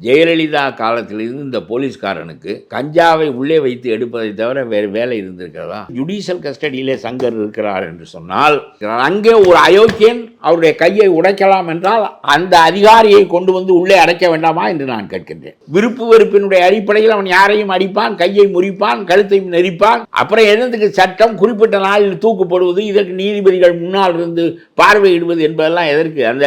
ஜெயலலிதா காலத்திலிருந்து இந்த போலீஸ்காரனுக்கு கஞ்சாவை உள்ளே வைத்து எடுப்பதை தவிர வேறு வேலை இருந்திருக்கிறதா? ஜுடிஷியல் கஸ்டடியிலே சங்கர் இருக்கிறார் என்று சொன்னால் அங்கே ஒரு அயோக்கியன் அவருடைய கையை உடைக்கலாம் என்றால் அந்த அதிகாரியை கொண்டு வந்து உள்ளே அடைக்க வேண்டாமா என்று நான் கேட்கின்றேன். விருப்பு வெறுப்பினுடைய அடிப்படையில் அவன் யாரையும் அடிப்பான் கையை முறிப்பான் கழுத்தை நெரிப்பான். அப்புறம் என்னதுக்கு சட்டம் குறிப்பிட்ட நாளில் தூக்குப்படுவது இதற்கு நீதிபதிகள் முன்னால் இருந்து பார்வையிடுவது என்பதெல்லாம் எதற்கு? அந்த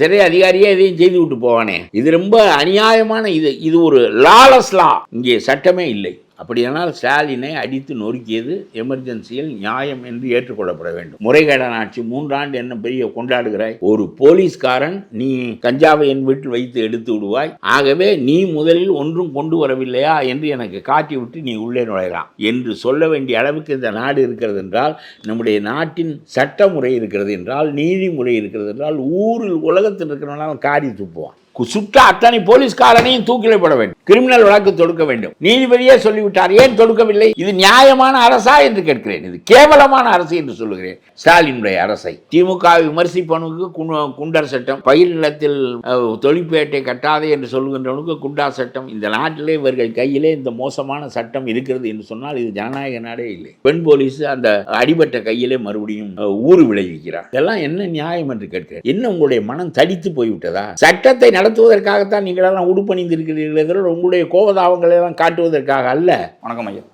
சிறை அதிகாரியே இதையும் செய்து விட்டு போவானே. இது ரொம்ப அநியாயமான இது. இது ஒரு லாலஸ் லா இங்கே சட்டமே இல்லை. அப்படியானால் ஸ்டாலினை அடித்து நொறுக்கியது எமர்ஜென்சியில் நியாயம் என்று ஏற்றுக்கொள்ளப்பட வேண்டும். முறைகேடான ஆட்சி மூன்றாண்டு என்ன பெரிய கொண்டாடுகிறாய்? ஒரு போலீஸ்காரன் நீ கஞ்சாவை என் வீட்டில் வைத்து எடுத்து விடுவாய். ஆகவே நீ முதலில் ஒன்றும் கொண்டு வரவில்லையா என்று எனக்கு காட்டி விட்டு நீ உள்ளே நுழையலாம். என்று சொல்ல வேண்டிய அளவுக்கு இந்த நாடு இருக்கிறது என்றால் நம்முடைய நாட்டின் சட்டமுறை இருக்கிறது என்றால் நீதிமுறை இருக்கிறது என்றால் ஊரில் உலகத்தில் இருக்கிறவனால காரி துப்புவான். சுற்ற அத்தனை போலீஸ்காரனையும் தூக்கிலே வேண்டும். கிரிமினல் வழக்கு தொடுக்க வேண்டும். நீதிபதியே சொல்லிவிட்டார். ஏன் தொடுக்கவில்லை? இது நியாயமான அரசா என்று கேட்கிறேன். இது கேவலமான அரசு என்று சொல்லுகிறேன். ஸ்டாலினுடைய அரசை. திமுக விமர்சிப்பவனுக்கு குண்டர் சட்டம் பயிர் நிலத்தில் தொழிற்பேட்டை கட்டாதே என்று சொல்லுகின்றவனுக்கு குண்டார் சட்டம். இந்த நாட்டிலே இவர்கள் கையிலே இந்த மோசமான சட்டம் இருக்கிறது என்று சொன்னால் இது ஜனநாயக நாடே இல்லை. பெண் போலீஸ் அந்த அடிபட்ட கையிலே மறுபடியும் ஊறு விளைவிக்கிறார். இதெல்லாம் என்ன நியாயம் என்று கேட்கிறேன். என்ன உங்களுடைய மனம் தடித்து போய்விட்டதா? சட்டத்தை நடத்துவதற்காகத்தான் நீங்கள் எல்லாம் உடுப்பணிந்திருக்கிறீர்களே தவிர உங்களுடைய கோபதாபங்களை எல்லாம் காட்டுவதற்காக அல்ல. வணக்கம் ஐயா.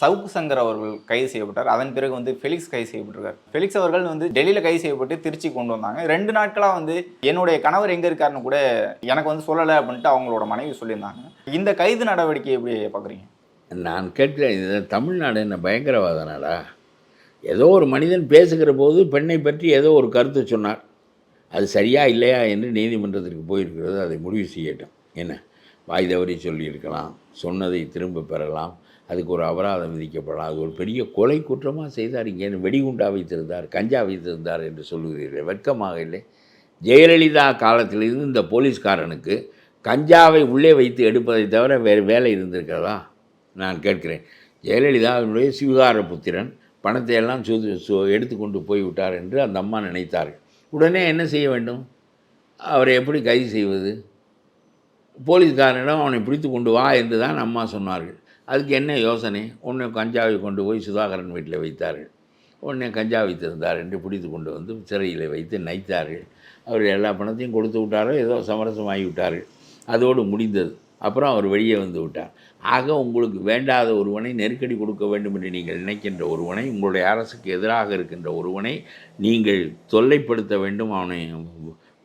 சவுக்கு சங்கர் அவர்கள் கைது செய்யப்பட்டார். அதன் பிறகு வந்து ஃபெலிக்ஸ் கைது செய்யப்பட்டிருக்கார். ஃபெலிக்ஸ் அவர்கள் வந்து டெல்லியில் கைது செய்யப்பட்டு திருச்சி கொண்டு வந்தாங்க. ரெண்டு நாட்களாக வந்து என்னுடைய கணவர் எங்கே இருக்காருன்னு கூட எனக்கு வந்து சொல்லலை அப்படின்ட்டு அவங்களோட மனைவி சொல்லியிருந்தாங்க. இந்த கைது நடவடிக்கை எப்படி பார்க்குறீங்க நான் கேட்கிறேன் இது தமிழ்நாடு என்ன பயங்கரவாத நாடா ஏதோ ஒரு மனிதன் பேசுகிற போது பெண்ணை பற்றி ஏதோ ஒரு கருத்து சொன்னார். அது சரியா இல்லையா என்று நீதிமன்றத்திற்கு போயிருக்கிறது. அதை முடிவு செய்யட்டும். என்ன? வாய் தவறி சொல்லியிருக்கலாம். சொன்னதை திரும்ப பெறலாம். அதுக்கு ஒரு அபராதம் விதிக்கப்படலாம். அது ஒரு பெரிய கொலை குற்றமாக செய்தார். இங்கே வெடிகுண்டா வைத்திருந்தார் கஞ்சா வைத்திருந்தார் என்று சொல்லுகிறீர்கள். வெட்கமாக இல்லை. ஜெயலலிதா காலத்திலிருந்து இந்த போலீஸ்காரனுக்கு கஞ்சாவை உள்ளே வைத்து எடுப்பதை தவிர வேறு வேலை இருந்திருக்கிறதா? நான் கேட்கிறேன். ஜெயலலிதாவினுடைய சிவகார புத்திரன் பணத்தை எல்லாம் சு சு எடுத்துக்கொண்டு போய்விட்டார் என்று அந்த அம்மா நினைத்தார்கள். உடனே என்ன செய்ய வேண்டும்? அவரை எப்படி கைது செய்வது? போலீஸ்காரனிடம் அவனை பிடித்து கொண்டு வா என்று தான் அம்மா சொன்னார்கள். அதுக்கு என்ன யோசனை? உடனே கஞ்சாவை கொண்டு போய் சுதாகரன் வீட்டில் வைத்தார்கள். உடனே கஞ்சா வைத்திருந்தார் என்று பிடித்து கொண்டு வந்து சிறையில் வைத்து நைத்தார்கள். அவர் எல்லா பணத்தையும் கொடுத்து விட்டாரோ ஏதோ சமரசமாகி விட்டார்கள். அதோடு முடிந்தது. அப்புறம் அவர் வெளியே வந்து விட்டார். ஆக உங்களுக்கு வேண்டாத ஒருவனை நெருக்கடி கொடுக்க வேண்டும் என்று நீங்கள் நினைக்கின்ற ஒருவனை உங்களுடைய அரசுக்கு எதிராக இருக்கின்ற ஒருவனை நீங்கள் தொல்லைப்படுத்த வேண்டும் அவனை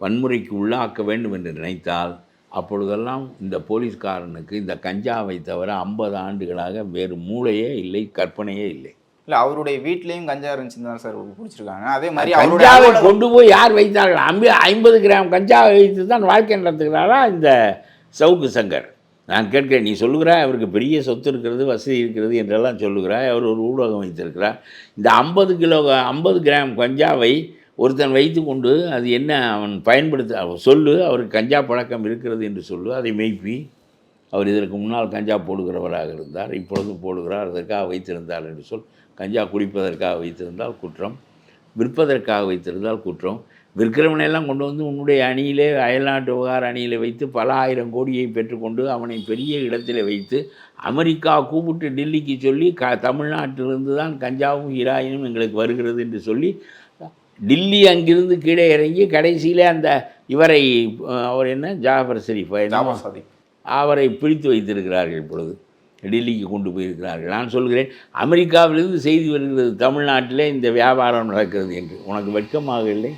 வன்முறைக்கு உள்ளாக்க வேண்டும் என்று நினைத்தால் அப்பொழுதெல்லாம் இந்த போலீஸ்காரனுக்கு இந்த கஞ்சாவை தவிர ஐம்பது ஆண்டுகளாக வேறு மூளையே இல்லை கற்பனையே இல்லை. இல்லை அவருடைய வீட்லேயும் கஞ்சா இருந்துச்சுன்னு தான் சார் பிடிச்சிருக்காங்க அதே மாதிரி கஞ்சாவை கொண்டு போய் யார் வைத்தார்கள்? ஐம்பது கிராம் கஞ்சாவை வைத்து தான் வாழ்க்கை நடத்துகிறாரா? இந்த சவுக்கு சங்கர். நான் கேட்கிறேன் நீ சொல்லுகிறாய் அவருக்கு பெரிய சொத்து இருக்கிறது வசதி இருக்கிறது என்றெல்லாம் சொல்லுகிறாய் அவர் ஒரு ஊடகம் வைத்திருக்கிறார். இந்த ஐம்பது கிலோ ஐம்பது கிராம் கஞ்சாவை ஒருத்தன் வைத்து கொண்டு அது என்ன அவன் பயன்படுத்த அவன் சொல்லு அவருக்கு கஞ்சா பழக்கம் இருக்கிறது என்று சொல்லு அதை மெய்ப்பி. அவர் இதற்கு முன்னால் கஞ்சா போடுகிறவராக இருந்தார் இப்பொழுது போடுகிறார் அதற்காக வைத்திருந்தார் என்று சொல். கஞ்சா குடிப்பதற்காக வைத்திருந்தால் குற்றம் விற்பதற்காக வைத்திருந்தால் குற்றம். விற்கிறவனையெல்லாம் கொண்டு வந்து உன்னுடைய அணியிலே அயல்நாட்டு விவகார அணியிலே வைத்து பல ஆயிரம் கோடியை பெற்றுக்கொண்டு அவனை பெரிய இடத்திலே வைத்து அமெரிக்கா கூப்பிட்டு டெல்லிக்கு சொல்லி க தமிழ்நாட்டிலிருந்து தான் கஞ்சாவும் ஹீராயினும் எங்களுக்கு வருகிறது என்று சொல்லி டில்லி அங்கிருந்து கீழே இறங்கி கடைசியிலே அந்த இவரை அவர் என்ன? ஜாஃபர் ஷெரீஃபா அவரை பிடித்து வைத்திருக்கிறார்கள் இப்பொழுது. டெல்லிக்கு கொண்டு போயிருக்கிறார்கள். நான் சொல்கிறேன் அமெரிக்காவிலிருந்து செய்தி வருகிறது தமிழ்நாட்டிலே இந்த வியாபாரம் நடக்கிறது என்று. உனக்கு வெட்கமாக இல்லை?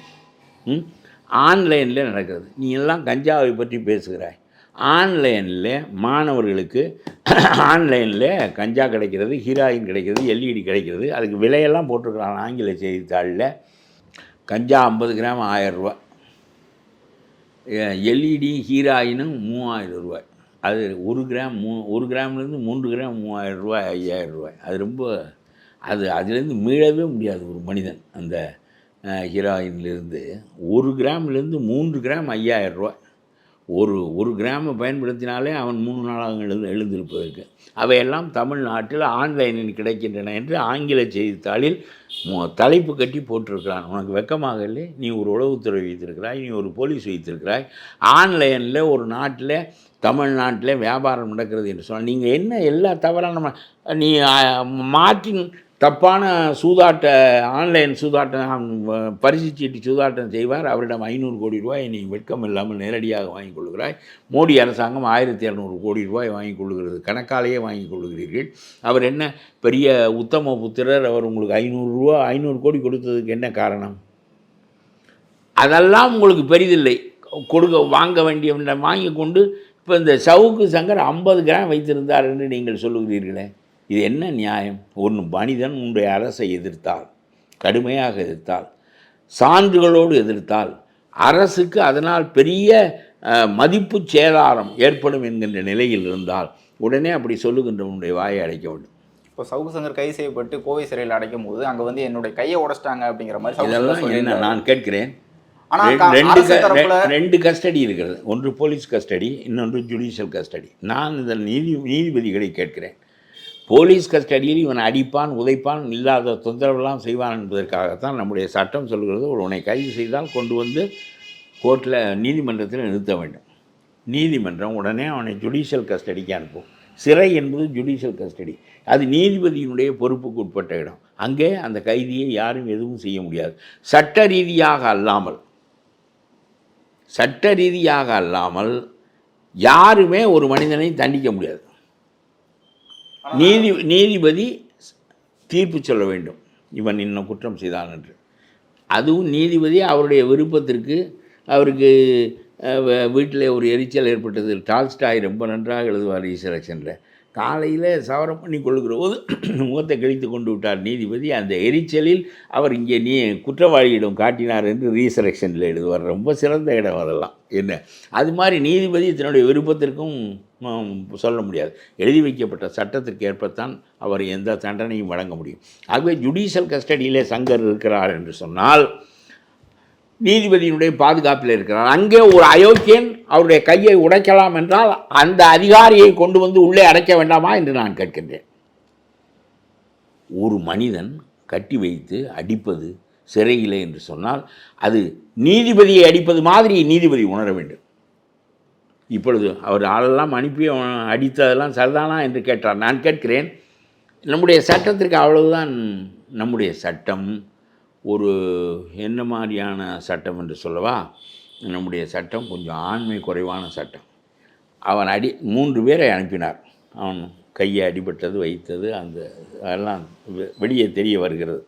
ஆன்லைனில் நடக்கிறது. நீ எல்லாம் கஞ்சாவை பற்றி பேசுகிறாய். ஆன்லைனில் மாணவர்களுக்கு ஆன்லைனில் கஞ்சா கிடைக்கிறது ஹீராயின் கிடைக்கிறது எல்இடி கிடைக்கிறது. அதுக்கு விலையெல்லாம் போட்டிருக்கிறாங்க ஆங்கில செய்தித்தாளில். கஞ்சா ஐம்பது கிராம் ஆயரூபா எல்இடி ஹீராயினும் மூவாயிரம் ரூபாய். அது ஒரு கிராம் மூ ஒரு கிராம்லேருந்து மூன்று கிராம் மூவாயிரம் ரூபாய் ஐயாயிரம் ரூபாய். அது ரொம்ப அது அதுலேருந்து மீளவே முடியாது ஒரு மனிதன் அந்த ஹீராயின்லேருந்து ஒரு கிராம்லேருந்து மூன்று கிராம் ஐயாயிரம் ரூபாய். ஒரு ஒரு கிராமை பயன்படுத்தினாலே அவன் மூணு நாளாக எழுந்து எழுந்திருப்பதற்கு. அவையெல்லாம் தமிழ்நாட்டில் ஆன்லைனில் கிடைக்கின்றன என்று ஆங்கில செய்தித்தாளில் தலைப்பு கட்டி போட்டிருக்கிறான். உனக்கு வெக்கமாக இல்லை? நீ ஒரு உளவுத்துறை வைத்திருக்கிறாய் நீ ஒரு போலீஸ் வைத்திருக்கிறாய். ஆன்லைனில் ஒரு நாட்டில் தமிழ்நாட்டில் வியாபாரம் நடக்கிறது என்று சொன்னால் நீங்கள் என்ன எல்லா தவறான நீ ஆ, மார்ட்டின் தப்பான சூதாட்ட ஆன்லைன் சூதாட்டம் பரிசு சீட்டு சூதாட்டம் செய்வார். அவரிடம் ஐநூறு கோடி ரூபாய் நீ வெட்கம் இல்லாமல் நேரடியாக வாங்கிக் கொள்கிறாய். மோடி அரசாங்கம் ஆயிரத்தி இரநூறு கோடி ரூபாய் வாங்கிக் கொள்கிறது. கணக்காலேயே வாங்கிக் கொள்கிறீர்கள். அவர் என்ன பெரிய உத்தம புத்திரர். அவர் உங்களுக்கு ஐநூறுரூவா ஐநூறு கோடி கொடுத்ததுக்கு என்ன காரணம்? அதெல்லாம் உங்களுக்கு பெரிதில்லை. கொடுக்க வாங்க வேண்டிய வாங்கி கொண்டு இப்போ இந்த சவுக்கு சங்கர் ஐம்பது கிராம் வைத்திருந்தார் என்று நீங்கள் சொல்லுகிறீர்களே. இது என்ன நியாயம்? ஒன்று மனிதன் உன்னுடைய அரசை எதிர்த்தால் கடுமையாக எதிர்த்தால் சான்றுகளோடு எதிர்த்தால் அரசுக்கு அதனால் பெரிய மதிப்பு சேதாரம் ஏற்படும் என்கின்ற நிலையில் இருந்தால் உடனே அப்படி சொல்லுகின்றவனுடைய வாயை அடைக்க வேண்டும். இப்போ சவுக்கு சங்கர் கைது செய்யப்பட்டு கோவை சிறையில் அடைக்கும் போது அங்கே வந்து என்னுடைய கையை உடைச்சிட்டாங்க அப்படிங்கிற மாதிரி இதெல்லாம் என்ன. நான் கேட்கிறேன். ரெண்டு- ரெண்டு கஸ்டடி இருக்கிறது. ஒன்று போலீஸ் கஸ்டடி இன்னொன்று ஜுடிஷியல் கஸ்டடி. நான் இந்த நீதி நீதிபதிகளை கேட்கிறேன். போலீஸ் கஸ்டடியில் இவன் அடிப்பான் உதைப்பான் இல்லாத தொந்தரவெல்லாம் செய்வான் என்பதற்காகத்தான் நம்முடைய சட்டம் சொல்கிறது. ஒரு உன்னை கைது செய்தால் கொண்டு வந்து கோர்ட்டில் நீதிமன்றத்தில் நிறுத்த வேண்டும். நீதிமன்றம் உடனே அவனை ஜுடிஷியல் கஸ்டடிக்கு அனுப்பும். சிறை என்பது ஜுடிஷியல் கஸ்டடி அது நீதிபதியினுடைய பொறுப்புக்கு உட்பட்ட இடம். அங்கே அந்த கைதியை யாரும் எதுவும் செய்ய முடியாது. சட்ட ரீதியாக அல்லாமல் சட்ட ரீதியாக அல்லாமல் யாருமே ஒரு மனிதனை தண்டிக்க முடியாது. நீதி நீதிபதி தீர்ப்பு சொல்ல வேண்டும். இவன் இன்னும் குற்றம் செய்தான் என்று. அதுவும் நீதிபதி அவருடைய விருப்பத்திற்கு அவருக்கு வீட்டில் ஒரு எரிச்சல் ஏற்பட்டது. டால்ஸ்டாய் ரொம்ப நன்றாக எழுதுவார் ஈசலெக்ஷனில் காலையில் சவரம் பண்ணி கொள்கிற போது முகத்தை கிழித்து கொண்டு விட்டார் நீதிபதி. அந்த எரிச்சலில் அவர் இங்கே நீ குற்றவாளியிடம் காட்டினார் என்று ரீசலெக்ஷனில் எழுதுவார். ரொம்ப சிறந்த இடம் அதெல்லாம். என்ன? அது மாதிரி நீதிபதி தன்னுடைய விருப்பத்திற்கும் சொல்ல முடியாது. எழுதி வைக்கப்பட்ட சட்டத்திற்கு ஏற்பத்தான் அவர் எந்த தண்டனையும் வழங்க முடியும். ஆகவே ஜுடிஷியல் கஸ்டடியிலே சங்கர் இருக்கிறார் என்று சொன்னால் நீதிபதியினுடைய பாதுகாப்பில் இருக்கிறார். அங்கே ஒரு அயோக்கியன் அவருடைய கையை உடைக்கலாம் என்றால் அந்த அதிகாரியை கொண்டு வந்து உள்ளே அடைக்க வேண்டாமா என்று நான் கேட்கின்றேன். ஒரு மனிதன் கட்டி வைத்து அடிப்பது சிறையில்லை என்று சொன்னால் அது நீதிபதியை அடிப்பது மாதிரி நீதிபதி உணர வேண்டும். இப்பொழுது அவர் ஆளெல்லாம் அனுப்பி அவன் அடித்ததெல்லாம் சரிதானா என்று கேட்டார். நான் கேட்கிறேன் நம்முடைய சட்டத்திற்கு அவ்வளவுதான். நம்முடைய சட்டம் ஒரு என்ன மாதிரியான சட்டம் என்று சொல்லவா? நம்முடைய சட்டம் கொஞ்சம் ஆண்மை குறைவான சட்டம். அவன் அடி மூன்று பேரை அனுப்பினார். அவன் கையை அடிபட்டது வைத்தது அந்த அதெல்லாம் வெளியே தெரிய வருகிறது.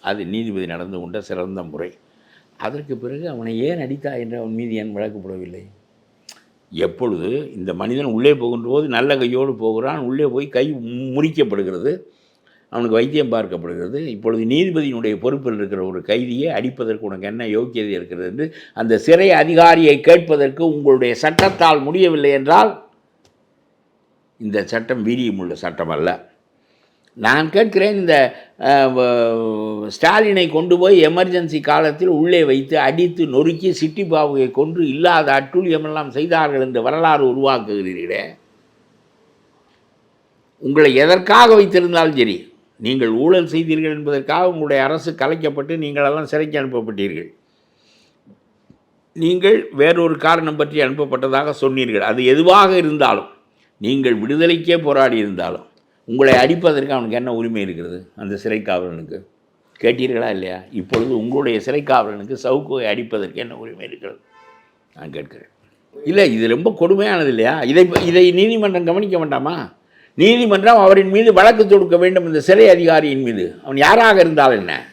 அது நீதிபதி நடந்து கொண்ட சிறந்த முறை. அதற்கு பிறகு அவனை ஏன் அடித்தா என்று அவன் மீது ஏன் வழக்கப்படவில்லை எப்பொழுது இந்த மனிதன் உள்ளே போகின்ற போது நல்ல கையோடு போகிறான் உள்ளே போய் கை முறிக்கப்படுகிறது அவனுக்கு வைத்தியம் பார்க்கப்படுகிறது. இப்பொழுது நீதிபதியினுடைய பொறுப்பில் இருக்கிற ஒரு கைதியை அடிப்பதற்கு உனக்கு என்ன யோக்கியதை இருக்கிறது என்று அந்த சிறை அதிகாரியை கேட்பதற்கு உங்களுடைய சட்டத்தால் முடியவில்லை என்றால் இந்த சட்டம் வீரியமுள்ள சட்டம் அல்ல. நான் கேட்கிறேன் இந்த ஸ்டாலினை கொண்டு போய் எமர்ஜென்சி காலத்தில் உள்ளே வைத்து அடித்து நொறுக்கி சிட்டி பாபுவை கொன்று இல்லாத அட்டூழியமெல்லாம் செய்தார்கள் என்று வரலாறு உருவாக்குகிறீர்களே. உங்களை எதற்காக வைத்திருந்தாலும் சரி நீங்கள் ஊழல் செய்தீர்கள் என்பதற்காக உங்களுடைய அரசு கலைக்கப்பட்டு நீங்களெல்லாம் சிறைக்கு அனுப்பப்பட்டீர்கள். நீங்கள் வேறொரு காரணம் பற்றி அனுப்பப்பட்டதாக சொன்னீர்கள். அது எதுவாக இருந்தாலும் நீங்கள் விடுதலைக்கே போராடி இருந்தாலும் உங்களை அடிப்பதற்கு அவனுக்கு என்ன உரிமை இருக்கிறது அந்த சிறை காவலனுக்கு கேட்டீர்களா இல்லையா? இப்பொழுது உங்களுடைய சிறை காவலனுக்கு சவுக்குவை அடிப்பதற்கு என்ன உரிமை இருக்கிறது? நான் கேட்கிறேன். இல்லை இது ரொம்ப கொடுமையானது இல்லையா? இதை இதை நீதிமன்றம் கவனிக்க வேண்டாமா? நீதிமன்றம் அவரின் மீது வழக்கு தொடுக்க வேண்டும் இந்த சிறை அதிகாரியின் மீது. அவன் யாராக இருந்தால் என்ன?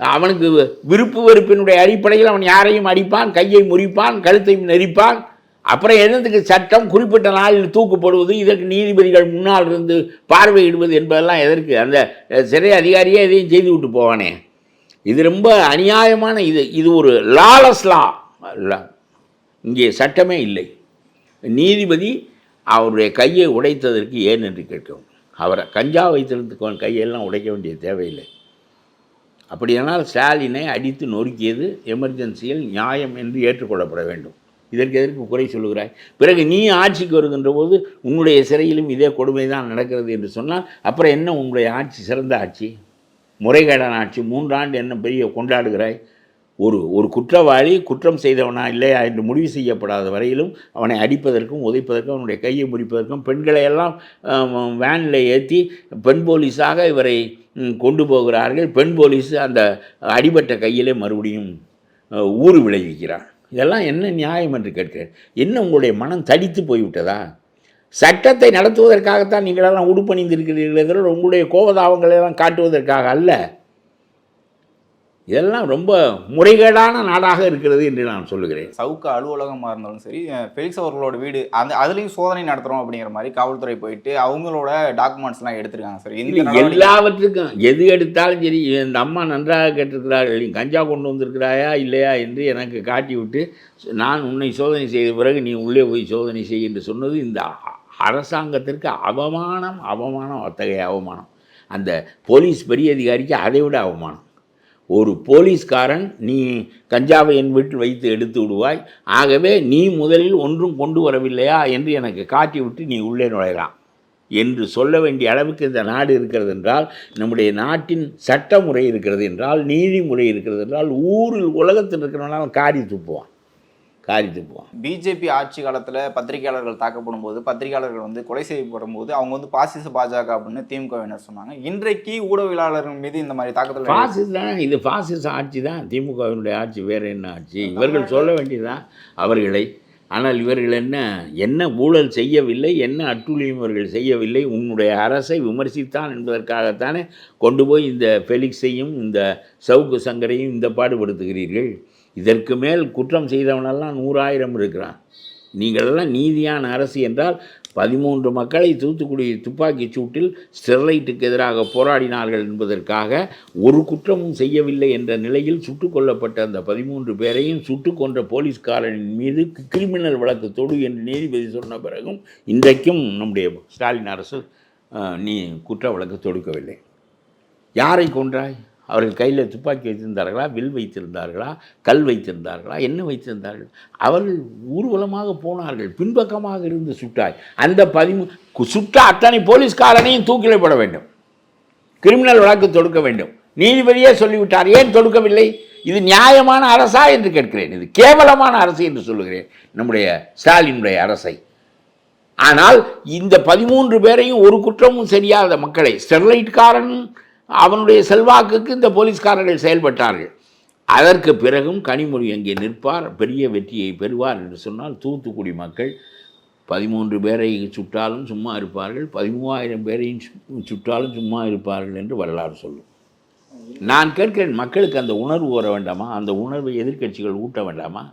அவனுக்கு விருப்பு வெறுப்பினுடைய அடிப்படையில் அவன் யாரையும் அடிப்பான் கையை முறிப்பான் கழுத்தை நெரிப்பான் அப்புறம் என்னதுக்கு சட்டம் குறிப்பிட்ட நாளில் தூக்குப்படுவது இதற்கு நீதிபதிகள் முன்னால் இருந்து பார்வையிடுவது என்பதெல்லாம் எதற்கு? அந்த சிறை அதிகாரியே இதையும் செய்து விட்டு போவானே. இது ரொம்ப அநியாயமான இது இது ஒரு லாலஸ் லா இங்கே சட்டமே இல்லை. நீதிபதி அவருடைய கையை உடைத்ததற்கு ஏன் என்று கேட்கவும் அவரை கஞ்சா வைத்திருந்த கையெல்லாம் உடைக்க வேண்டிய தேவையில்லை. அப்படியானால் ஸ்டாலினை அடித்து நொறுக்கியது எமர்ஜென்சியில் நியாயம் என்று ஏற்றுக்கொள்ளப்பட வேண்டும். இதற்கு எதற்கு குறை சொல்லுகிறாய்? பிறகு நீ ஆட்சிக்கு வருகின்ற போது உன்னுடைய சிறையிலும் இதே கொடுமை தான் நடக்கிறது என்று சொன்னால் அப்புறம் என்ன உன்னுடைய ஆட்சி? சிறந்த ஆட்சி. முறைகேடான ஆட்சி. மூன்றாண்டு என்ன பெரிய கொண்டாடுகிறாய்? ஒரு ஒரு குற்றவாளி குற்றம் செய்தவனா இல்லையா என்று முடிவு செய்யப்படாத வரையிலும் அவனை அடிப்பதற்கும் உதைப்பதற்கும் அவனுடைய கையை முறிப்பதற்கும் பெண்களை எல்லாம் வேனில் ஏற்றி பெண் போலீஸாக இவரை கொண்டு போகிறார்கள். பெண் போலீஸ் அந்த அடிபட்ட கையிலே மறுபடியும் ஊறு விளைவிக்கிறார் இதெல்லாம் என்ன நியாயம் என்று கேட்கிறேன் என்ன உங்களுடைய மனம் தடித்து போய்விட்டதா? சட்டத்தை நடத்துவதற்காகத்தான் நீங்களெல்லாம் உடுப்பணிந்திருக்கிறீர்கள் உங்களுடைய கோபதாபங்களை எல்லாம் காட்டுவதற்காக அல்ல. இதெல்லாம் ரொம்ப முறைகேடான நாடாக இருக்கிறது என்று நான் சொல்லுகிறேன். சவுக்கு அலுவலகமாக இருந்தாலும் சரி ஃபெலிக்ஸ் அவர்களோட வீடு அந்த அதுலேயும் சோதனை நடத்துகிறோம் அப்படிங்கிற மாதிரி காவல்துறை போயிட்டு அவங்களோட டாக்குமெண்ட்ஸ்லாம் எடுத்திருக்காங்க சார். இல்லை, எல்லாவற்றுக்கும் எது எடுத்தாலும் சரி இந்த அம்மா நன்றாக கேட்டிருக்கிறார்கள் நீ கஞ்சா கொண்டு வந்திருக்கிறாயா இல்லையா என்று எனக்கு காட்டி விட்டு நான் உன்னை சோதனை செய்த பிறகு நீ உள்ளே போய் சோதனை செய் என்று சொன்னது இந்த அரசாங்கத்திற்கு அவமானம் அவமானம் அத்தகைய அவமானம். அந்த போலீஸ் பெரிய அதிகாரிக்கு அதை விட அவமானம். ஒரு போலீஸ்காரன் நீ கஞ்சாவை என் வீட்டில் வைத்து எடுத்து விடுவாய். ஆகவே நீ முதலில் ஒன்றும் கொண்டு வரவில்லையா என்று எனக்கு காட்டி விட்டு நீ உள்ளே நுழையலாம். என்று சொல்ல வேண்டிய அளவுக்கு இந்த நாடு இருக்கிறது என்றால் நம்முடைய நாட்டின் சட்டமுறை இருக்கிறது என்றால் நீதிமுறை இருக்கிறது என்றால் ஊரில் உலகத்தில் இருக்கிறவனால காரி துப்புவான். காரி துப்புவான் பிஜேபி ஆட்சி காலத்தில் பத்திரிகையாளர்கள் தாக்கப்படும் போது பத்திரிகையாளர்கள் வந்து கொலை செய்யப்படும் போது அவங்க வந்து பாசிச பாஜக அப்படின்னு திமுகவினர் சொன்னாங்க. இன்றைக்கு ஊடகவியலாளர்கள் மீது இந்த மாதிரி தாக்குதல் பாசிஸ் தான் இது பாசிச ஆட்சி தான். திமுகவினுடைய ஆட்சி வேறு என்ன ஆட்சி? இவர்கள் சொல்ல வேண்டியதுதான் அவர்களை. ஆனால் இவர்கள் என்ன என்ன ஊழல் செய்யவில்லை என்ன அட்டூழியம் இவர்கள் செய்யவில்லை உன்னுடைய அரசை விமர்சித்தான் என்பதற்காகத்தானே கொண்டு போய் இந்த ஃபெலிக்ஸையும் இந்த சவுக்கு சங்கரையும் இந்த பாடுபடுத்துகிறீர்கள்? இதற்கு மேல் குற்றம் செய்தவனெல்லாம் நூறாயிரம் இருக்கிறான். நீங்களெல்லாம் நீதியான அரசு என்றால் பதிமூன்று மக்களை தூத்துக்குடி துப்பாக்கிச் சூட்டில் ஸ்டெர்லைட்டுக்கு எதிராக போராடினார்கள் என்பதற்காக ஒரு குற்றமும் செய்யவில்லை என்ற நிலையில் சுட்டு கொல்லப்பட்ட அந்த பதிமூன்று பேரையும் சுட்டு கொன்ற போலீஸ்காரனின் மீது கிரிமினல் வழக்கு தொடு என்று நீதிபதி சொன்ன பிறகும் இன்றைக்கும் நம்முடைய ஸ்டாலின் அரசு நீ குற்ற வழக்கு தொடுக்கவில்லை. யாரை கொன்றாய்? அவர்கள் கையில் துப்பாக்கி வைத்திருந்தார்களா வில் வைத்திருந்தார்களா கல் வைத்திருந்தார்களா என்ன வைத்திருந்தார்கள்? அவர்கள் ஊர்வலமாக போனார்கள் பின்பக்கமாக இருந்து சுட்டாய். அந்த பதிமூ சுட்ட அத்தனை போலீஸ்காரனையும் தூக்கிலிடப்பட வேண்டும். கிரிமினல் வழக்கு தொடுக்க வேண்டும். நீதிபதியே சொல்லிவிட்டார் ஏன் தொடுக்கவில்லை? இது நியாயமான அரசா? என்று கேட்கிறேன். இது கேவலமான அரசு என்று சொல்லுகிறேன் நம்முடைய ஸ்டாலினுடைய அரசை. ஆனால் இந்த பதிமூன்று பேரையும் ஒரு குற்றமும் சரியாத மக்களை ஸ்டெர்லைட்காரன் அவனுடைய செல்வாக்குக்கு இந்த போலீஸ்காரர்கள் செயல்பட்டார்கள். அதற்கு பிறகும் கனிமொழி அங்கே நிற்பார்? பெரிய வெற்றியை பெறுவார் என்று சொன்னால் தூத்துக்குடி மக்கள் பதிமூன்று பேரை சுட்டாலும் சும்மா இருப்பார்கள் பதிமூவாயிரம் பேரையும் சு- சுட்டாலும் சும்மா இருப்பார்கள் என்று வரலாறு சொல்லும். நான் கேட்கிறேன் மக்களுக்கு அந்த உணர்வு வர வேண்டாமா? அந்த உணர்வை எதிர்க்கட்சிகள் ஊட்ட வேண்டாமா?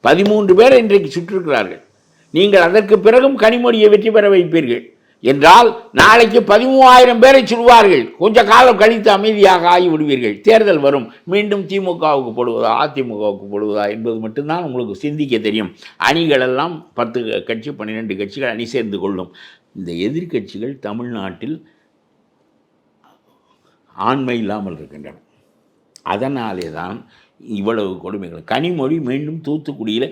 பதிமூன்று பேரை இன்றைக்கு சுற்றிருக்கிறார்கள் நீங்கள் அதற்கு பிறகும் கனிமொழியை வெற்றி பெற வைப்பீர்கள். என்றால் நாளைக்கு பதிமூவாயிரம் பேரை சுடுவார்கள் கொஞ்ச காலம் கழித்து அமைதியாக ஆகிவிடுவீர்கள். தேர்தல் வரும். மீண்டும் திமுகவுக்கு போடுவதா அதிமுகவுக்கு போடுவதா என்பது மட்டும்தான் உங்களுக்கு சிந்திக்க தெரியும். அணிகளெல்லாம் பத்து கட்சி பன்னிரெண்டு கட்சிகள் அணி சேர்ந்து கொள்ளும். இந்த எதிர்க்கட்சிகள் தமிழ்நாட்டில் ஆண்மை இல்லாமல் இருக்கின்றன. அதனாலே தான் இவ்வளவு கொடுமைகள். கனிமொழி மீண்டும் தூத்துக்குடியில்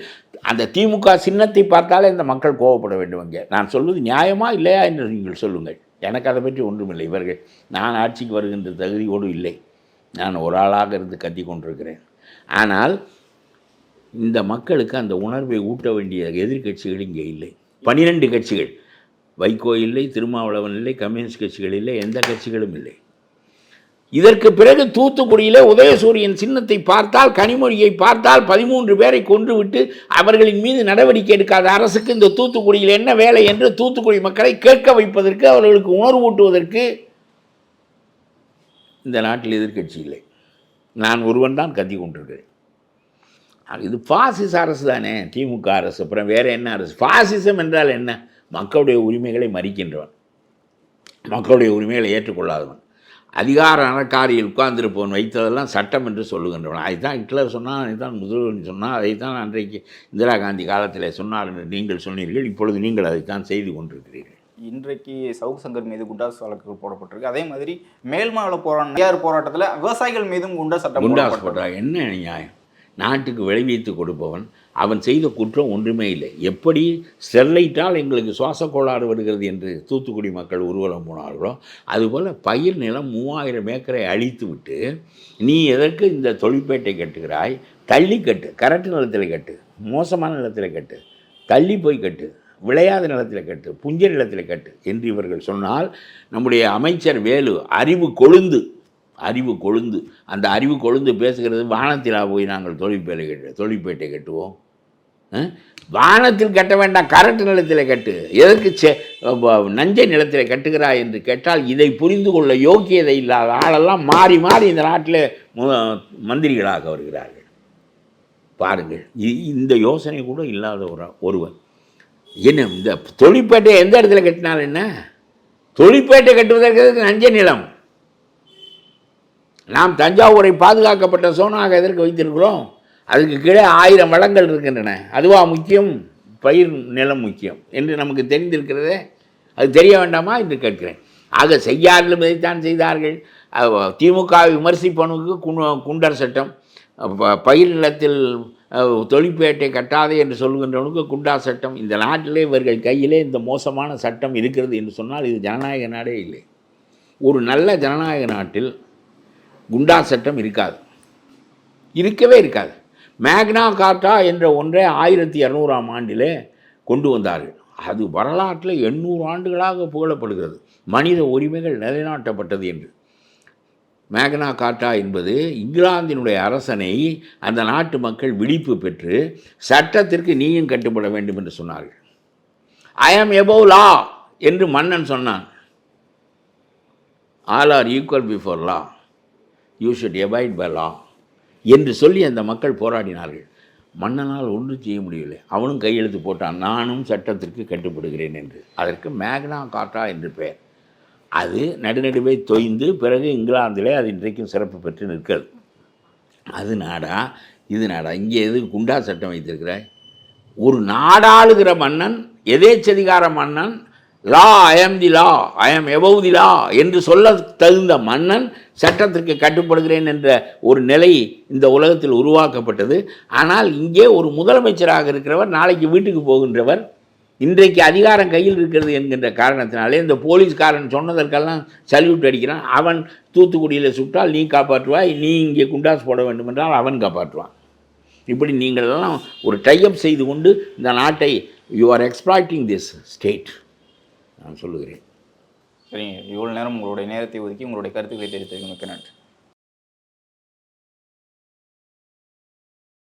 அந்த திமுக சின்னத்தை பார்த்தாலே இந்த மக்கள் கோவப்பட வேண்டும் இங்கே நான் சொல்வது நியாயமா இல்லையா என்று நீங்கள் சொல்லுங்கள். எனக்கு அதை பற்றி ஒன்றுமில்லை. இவர்கள் நான் ஆட்சிக்கு வருகின்ற தகுதியோடு இல்லை. நான் ஒரு ஆளாக இருந்து கத்தி கொண்டிருக்கிறேன். ஆனால் இந்த மக்களுக்கு அந்த உணர்வை ஊட்ட வேண்டிய எதிர்க்கட்சிகள் இங்கே இல்லை. பனிரெண்டு கட்சிகள். வைகோ இல்லை திருமாவளவன் இல்லை கம்யூனிஸ்ட் கட்சிகள் இல்லை எந்த கட்சிகளும் இல்லை. இதற்கு பிறகு தூத்துக்குடியிலே உதயசூரியன் சின்னத்தை பார்த்தால் கனிமொழியை பார்த்தால் பதிமூன்று பேரை கொன்றுவிட்டு அவர்களின் மீது நடவடிக்கை எடுக்காத அரசுக்கு இந்த தூத்துக்குடியில் என்ன வேலை என்று தூத்துக்குடி மக்களை கேட்க வைப்பதற்கு அவர்களுக்கு உணர்வூட்டுவதற்கு இந்த நாட்டில் எதிர்கட்சி இல்லை. நான் ஒருவன் தான் கத்தி கொண்டிருக்கிறேன். இது பாசிச அரசு தானே திமுக அரசு அப்புறம் வேற என்ன அரசு? பாசிசம் என்றால் என்ன? மக்களுடைய உரிமைகளை மறிக்கின்றவன். மக்களுடைய உரிமைகளை ஏற்றுக்கொள்ளாதவன். அதிகார அறக்காரியில் உட்கார்ந்திருப்பவன் வைத்ததெல்லாம் சட்டம் என்று சொல்லுகின்றவன். அதைத்தான் ஹிட்லர் சொன்னான் அதைத்தான் முதல்வன் சொன்னான் அதைத்தான் அன்றைக்கு இந்திரா காந்தி காலத்தில் சொன்னார் என்று நீங்கள் சொன்னீர்கள். இப்பொழுது நீங்கள் அதைத்தான் செய்து கொண்டிருக்கிறீர்கள். இன்றைக்கு சவுக் சங்கர் மீது குண்டாஸ் வழக்குகள் போடப்பட்டிருக்கு. அதே மாதிரி மேல்மாவள போராட்டம் தனியார் போராட்டத்தில் விவசாயிகள் மீதும் குண்டா சட்டம் குண்டாஸ். போட்டா என்ன நியாயம் நாட்டுக்கு விளைவித்து கொடுப்பவன் அவன் செய்த குற்றம் ஒன்றுமே இல்லை. எப்படி ஸ்டெர்லைட்டால் எங்களுக்கு சுவாச கோளாறு வருகிறது என்று தூத்துக்குடி மக்கள் ஊர்வலம் போனார்களோ அதுபோல் பயிர் நிலம் மூவாயிரம் ஏக்கரை அழித்து விட்டு நீ எதற்கு இந்த தொழிற்பேட்டை கட்டுகிறாய்? தள்ளி கட்டு கரட்டு நிலத்தில் கட்டு மோசமான நிலத்தில் கட்டு தள்ளி போய் கட்டு விளையாத நிலத்தில் கட்டு புஞ்ச நிலத்தில் கட்டு என்று இவர்கள் சொன்னால் நம்முடைய அமைச்சர் வேலு அறிவு கொழுந்து அறிவு கொழுந்து அந்த அறிவு கொழுந்து பேசுகிறது வானத்திலா போய் நாங்கள் தொழிற்பேட்டை கட்டு தொழிற்பேட்டை கட்டுவோம். வானத்தில் கட்ட வேண்டாம் கரட்டு நிலத்தில் கட்டு. எதற்கு செ நஞ்சை நிலத்தில் கட்டுகிறாய் என்று கேட்டால் இதை புரிந்து கொள்ள யோக்கியதை இல்லாத ஆளெல்லாம் மாறி மாறி இந்த நாட்டில் மந்திரிகளாக வருகிறார்கள். பாருங்கள் இந்த யோசனை கூட இல்லாத ஒரு ஒருவன். என்ன இந்த தொழிற்பேட்டை எந்த இடத்துல கட்டினால் என்ன? தொழிற்பேட்டை கட்டுவதற்கு நஞ்சை நிலம்? நாம் தஞ்சாவூரை பாதுகாக்கப்பட்ட சோனாக எதற்கு வைத்திருக்கிறோம்? அதுக்கு கீழே ஆயிரம் வளங்கள் இருக்கின்றன. அதுவா முக்கியம்? பயிர் நிலம் முக்கியம். என்று நமக்கு தெரிந்திருக்கிறதே? அது தெரிய வேண்டாமா? என்று கேட்கிறேன். ஆக செய்யாரிலும் இதைத்தான் செய்தார்கள். திமுக திமுகவை விமர்சிப்பவனுக்கு குண- குண்டர் சட்டம். பயிர் நிலத்தில் தொழிற்பேட்டை கட்டாதே என்று சொல்கின்றவனுக்கு குண்டா சட்டம். இந்த நாட்டிலே இவர்கள் கையிலே இந்த மோசமான சட்டம் இருக்கிறது என்று சொன்னால் இது ஜனநாயக நாடே இல்லை. ஒரு நல்ல ஜனநாயக நாட்டில் குண்டா சட்டம் இருக்காது. இருக்கவே இருக்காது. மேக்னா கார்ட்டா என்ற ஒன்றை ஆயிரத்தி இரநூறாம் ஆண்டிலே கொண்டு வந்தார்கள். அது வரலாற்றில் எண்ணூறு ஆண்டுகளாக புகழப்படுகிறது. மனித உரிமைகள் நிலைநாட்டப்பட்டது என்று. மேக்னா கார்ட்டா என்பது இங்கிலாந்தினுடைய அரசனை அந்த நாட்டு மக்கள் விழிப்பு பெற்று சட்டத்திற்கு நீயும் கட்டுப்பட வேண்டும் என்று சொன்னார்கள். ஐ ஆம் எபோவ் லா என்று மன்னன் சொன்னான். All are equal before law you should abide by law என்று சொல்லி அந்த மக்கள் போராடினார்கள். மன்னனால் ஒன்றும் செய்ய முடியவில்லை. அவனும் கையெழுத்து போட்டான். நானும் சட்டத்திற்கு கட்டுப்படுகிறேன் என்று. அதற்கு மேக்னா காட்டா என்று பெயர். அது நடுநடுவே தொய்ந்து பிறகு இங்கிலாந்திலே அது இன்றைக்கும் சிறப்பு பெற்று நிற்கிறது. அது நாடா? இது நாடா? இங்கே எது குண்டா சட்டம் வைத்திருக்கிறாய்? ஒரு நாடாளுகிற மன்னன் எதேச்சதிகார மன்னன் லா ஐஎம் தி லா ஐ ஆம் தி லா என்று சொல்ல தகுந்த மன்னன் சட்டத்திற்கு கட்டுப்படுகிறேன் என்ற ஒரு நிலை இந்த உலகத்தில் உருவாக்கப்பட்டது. ஆனால் இங்கே ஒரு முதலமைச்சராக இருக்கிறவர் நாளைக்கு வீட்டுக்கு போகின்றவர். இன்றைக்கு அதிகாரம் கையில் இருக்கிறது என்கின்ற காரணத்தினாலே இந்த போலீஸ்காரன் சொன்னதற்கெல்லாம் சல்யூட் அடிக்கிறான். அவன் தூத்துக்குடியில் சுட்டால் நீ காப்பாற்றுவாய் நீ இங்கே குண்டாஸ் போட வேண்டும் என்றால் அவன் காப்பாற்றுவான். இப்படி நீங்களெல்லாம் ஒரு டைப் செய்து கொண்டு இந்த நாட்டை you are exploiting this state நான் சொல்லுகிறேன். சரிங்க. இவ்வளோ நேரம் உங்களுடைய நேரத்தை ஒதுக்கி உங்களுடைய கருத்துக்களை தெரிவித்ததுக்கு மிக்க நன்றி.